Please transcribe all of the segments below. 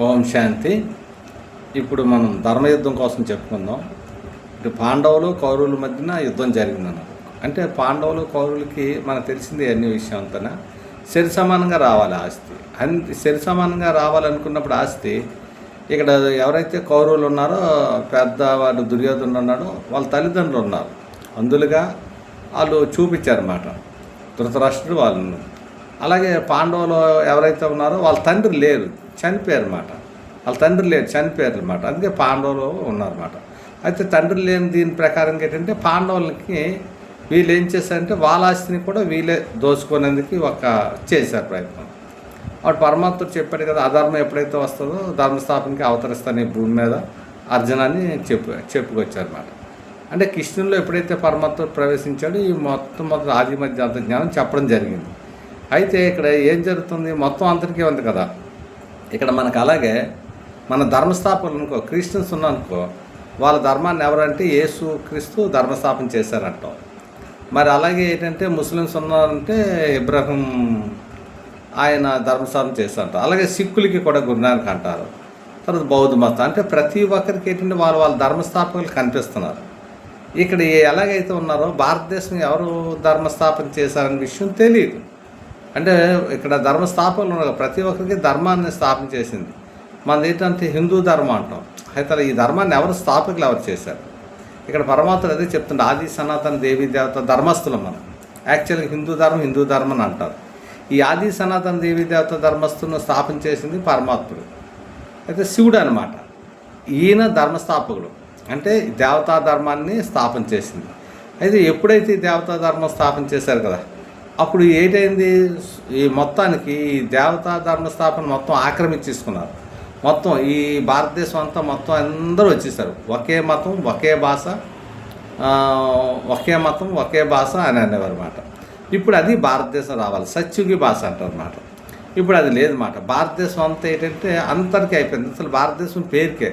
ఓం శాంతి. ఇప్పుడు మనం ధర్మయుద్ధం కోసం చెప్పుకుందాం. ఇటు పాండవులు కౌరవుల మధ్యన యుద్ధం జరిగిందన్నారు అంటే పాండవులు కౌరవులకి మనకు తెలిసింది అన్ని విషయం అంతనా? సరి సమానంగా రావాలి ఆస్తి. అన్ని సరి సమానంగా రావాలనుకున్నప్పుడు ఆస్తి ఇక్కడ ఎవరైతే కౌరవులు ఉన్నారో పెద్దవాడు దుర్యోధనుడు ఉన్నాడో వాళ్ళ తల్లిదండ్రులు ఉన్నారు. అందులుగా వాళ్ళు చూపించారన్నమాట. ధృతరాష్ట్రుడు వాళ్ళు అలాగే పాండవులు ఎవరైతే ఉన్నారో వాళ్ళ తండ్రి లేరు చనిపోయారు అనమాట వాళ్ళ తండ్రి లేరు చనిపోయారు అనమాట అందుకే పాండవులు ఉన్నారన్నమాట. అయితే తండ్రి లేని దీని ప్రకారం ఏంటంటే పాండవులకి వీళ్ళు ఏం చేశారంటే వాళ్ళ ఆస్తిని కూడా వీళ్ళే దోచుకునేందుకు ఒక చేశారు ప్రయత్నం. వాడు పరమాత్ముడు చెప్పాడు కదా అధర్మం ఎప్పుడైతే వస్తుందో ధర్మస్థాపనకి అవతరిస్తాను ఈ భూమి మీద అర్జునాన్ని చెప్పు చెప్పుకొచ్చారన్నమాట. అంటే కృష్ణుల్లో ఎప్పుడైతే పరమాత్ముడు ప్రవేశించాడో ఈ మొత్తం మొదటి ఆది మధ్య అంత జ్ఞానం చెప్పడం జరిగింది. అయితే ఇక్కడ ఏం జరుగుతుంది? మొత్తం అందరికీ ఉంది కదా. ఇక్కడ మనకు అలాగే మన ధర్మస్థాపకులు అనుకో క్రిస్టియన్స్ ఉన్నానుకో వాళ్ళ ధర్మాన్ని ఎవరంటే యేసు క్రీస్తు ధర్మస్థాపన చేశారంటాం. మరి అలాగే ఏంటంటే ముస్లిమ్స్ ఉన్నారంటే ఇబ్రహం ఆయన ధర్మస్థాపన చేశారంట. అలాగే సిక్కులకి కూడా గురునానక్ అంటారు. తర్వాత బౌద్ధ మతం. అంటే ప్రతి ఒక్కరికి ఏంటంటే వాళ్ళు వాళ్ళ ధర్మస్థాపకులు కనిపిస్తున్నారు. ఇక్కడ ఎలాగైతే ఉన్నారో భారతదేశం ఎవరు ధర్మస్థాపన చేశారనే విషయం తెలియదు. అంటే ఇక్కడ ధర్మస్థాపనలు ఉన్నారు ప్రతి ఒక్కరికి ధర్మాన్ని స్థాపించేసింది మనది ఏంటంటే హిందూ ధర్మం అంటాం. అయితే ఈ ధర్మాన్ని ఎవరు స్థాపకులు ఎవరు చేశారు? ఇక్కడ పరమాత్ముడు అదే చెప్తుండే ఆది సనాతన దేవీ దేవత ధర్మస్థులం మనం యాక్చువల్గా హిందూ ధర్మం హిందూ ధర్మం అని అంటారు. ఈ ఆది సనాతన దేవీ దేవత ధర్మస్థులను స్థాపన చేసింది పరమాత్ముడు. అయితే శివుడు అనమాట ఈయన ధర్మస్థాపకుడు. అంటే దేవతా ధర్మాన్ని స్థాపన చేసింది. అయితే ఎప్పుడైతే ఈ దేవతా ధర్మం స్థాపన చేశారు కదా అప్పుడు ఏటైంది? ఈ మొత్తానికి ఈ దేవతా ధర్మ స్థాపన మొత్తం ఆక్రమించేసుకున్నారు. మొత్తం ఈ భారతదేశం అంతా మొత్తం అందరూ వచ్చేసారు. ఒకే మతం ఒకే భాష ఒకే మతం ఒకే భాష అని అనేవారు అనమాట ఇప్పుడు అది భారతదేశం రావాలి. సత్యుగి భాష అంటారు అనమాట ఇప్పుడు అది లేదన్నమాట. భారతదేశం అంతా ఏంటంటే అందరికీ అయిపోయింది. అసలు భారతదేశం పేరుకే.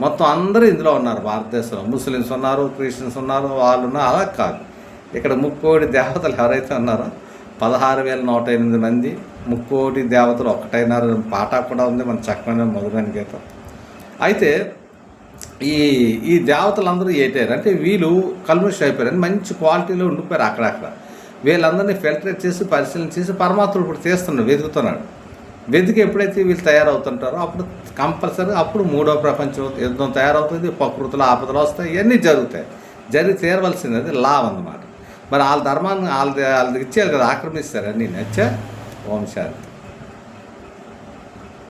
మొత్తం అందరూ ఇందులో ఉన్నారు. భారతదేశంలో ముస్లిమ్స్ ఉన్నారు క్రిస్టియన్స్ ఉన్నారు వాళ్ళు ఉన్నారు. అలా కాదు. ఇక్కడ ముక్కోడి దేవతలు ఎవరైతే ఉన్నారో పదహారు వేల నూట ఎనిమిది మంది ముక్కోటి దేవతలు ఒక్కటైనారు పాట కూడా ఉంది మన చక్కమైన మధురైన గీతం. అయితే ఈ ఈ దేవతలందరూ ఏటారు అంటే వీళ్ళు కల్మిష్ అయిపోయారు మంచి క్వాలిటీలో ఉండిపోయారు అక్కడక్కడ. వీళ్ళందరినీ ఫిల్టరేట్ చేసి పరిశీలన చేసి పరమాత్ముడు ఇప్పుడు తీస్తున్నాడు వెతుకుతున్నాడు. వెతికి ఎప్పుడైతే వీళ్ళు తయారవుతుంటారో అప్పుడు కంపల్సరీ అప్పుడు మూడో ప్రపంచం యుద్ధం తయారవుతుంది ప్రకృతిలో ఆపదలు వస్తాయి ఇవన్నీ జరుగుతాయి. జరిగి తీరవలసింది అది లా అన్నమాట. మరి వాళ్ళ ధర్మాన్ని వాళ్ళది వాళ్ళకి ఇచ్చేయాలి కదా ఆక్రమిస్తారు అన్నీ? నచ్చా? ఓం శాంతి